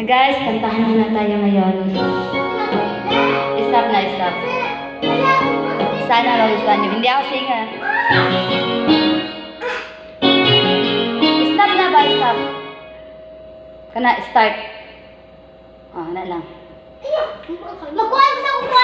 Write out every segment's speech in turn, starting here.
Ah, guys, kantahan muna tayo ngayon. Stop na, stop. Sana magustuhan niyo. Hindi ako singer. Stop na ba? Stop. Kana, start. Oh, na lang. Magkuhan sa kukuhan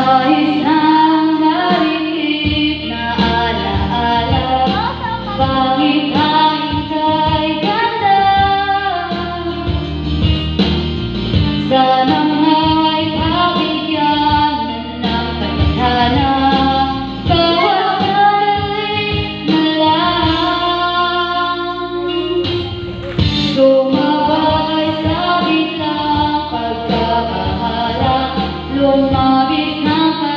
eyes Lord is not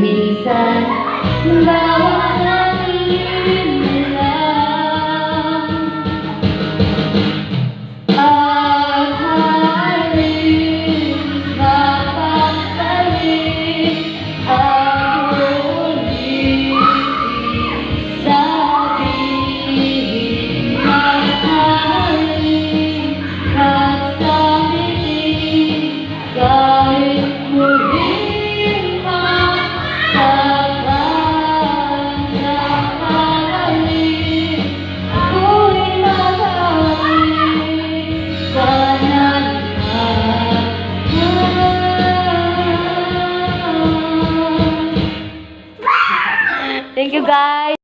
mi sen. 拜。